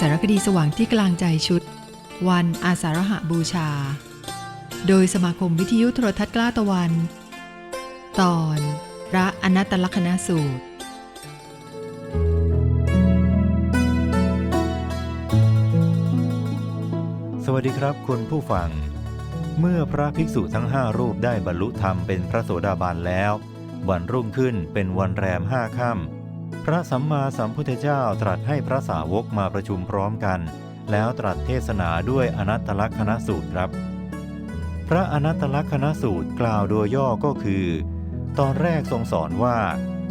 สารคดีสว่างที่กลางใจชุด วันอาสาฬหบูชา โดยสมาคมวิทยุโทรทัศน์กล้าตะวัน ตอนพระอนัตตลักษณสูตร สวัสดีครับคุณผู้ฟัง เมื่อพระภิกษุทั้งห้ารูปได้บรรลุธรรมเป็นพระโสดาบันแล้ว วันรุ่งขึ้นเป็นวันแรมห้าค่ำ พระสัมมาสัมพุทธเจ้าตรัสให้พระสาวกมาประชุมพร้อมกัน แล้วตรัสเทศนาด้วยอนัตตลักษณสูตรครับ พระอนัตตลักษณสูตรกล่าวโดยย่อก็คือ ตอนแรกทรงสอนว่า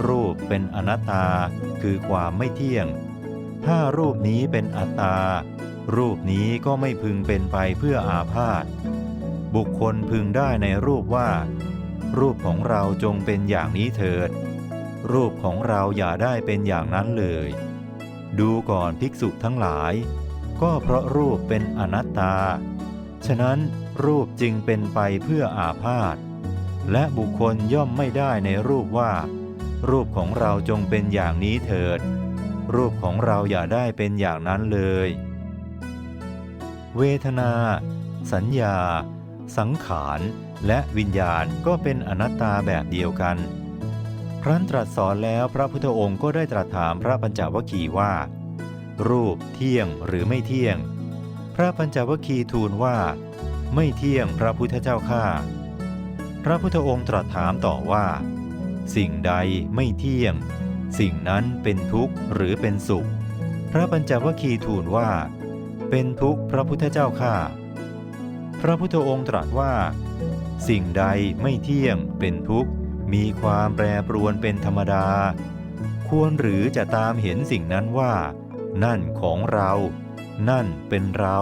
รูปเป็นอนัตตา คือความไม่เที่ยง ถ้ารูปนี้เป็นอัตตา รูปนี้ก็ไม่พึงเป็นไปเพื่ออาพาธบุคคลพึงได้ในรูปว่า รูปของเราจงเป็นอย่างนี้เถิด รูปของเราอย่าได้เป็นอย่างนั้นเลย ดูก่อนภิกษุทั้งหลาย ก็เพราะรูปเป็นอนัตตา ฉะนั้นรูปจึงเป็นไปเพื่ออาพาธและบุคคลย่อมไม่ได้ในรูปว่า รูปของเราจงเป็นอย่างนี้เถิด รูปของเราอย่าได้เป็นอย่างนั้นเลย เวทนา สัญญา สังขาร และวิญญาณก็เป็นอนัตตาแบบเดียวกัน ครั้นตรัสสอนแล้วพระพุทธองค์ก็ได้ตรัสถามพระปัญจวัคคีย์ว่า รูปเที่ยงหรือไม่เที่ยง พระปัญจวัคคีย์ทูลว่า ไม่เที่ยงพระพุทธเจ้าข้าพระพุทธองค์ตรัสถามต่อว่า สิ่งใดไม่เที่ยง สิ่งนั้นเป็นทุกข์หรือเป็นสุข พระปัญจวัคคีย์ทูลว่า เป็นทุกข์พระพุทธเจ้าข้าพระพุทธองค์ตรัสว่า สิ่งใดไม่เที่ยงเป็นทุกข์ มีความแปรปรวนเป็นธรรมดา ควรหรือจะตามเห็นสิ่งนั้นว่า นั่นของเรา นั่นเป็นเรา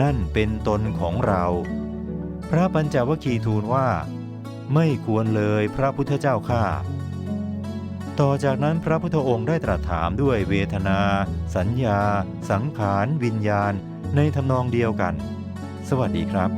นั่นเป็นตนของเรา พระปัญจวัคคีย์ทูลว่า ไม่ควรเลยพระพุทธเจ้าข้าต่อจากนั้นพระพุทธองค์ได้ตรัสถามด้วยเวทนา สัญญา สังขาร วิญญาณ ในทำนองเดียวกัน สวัสดีครับ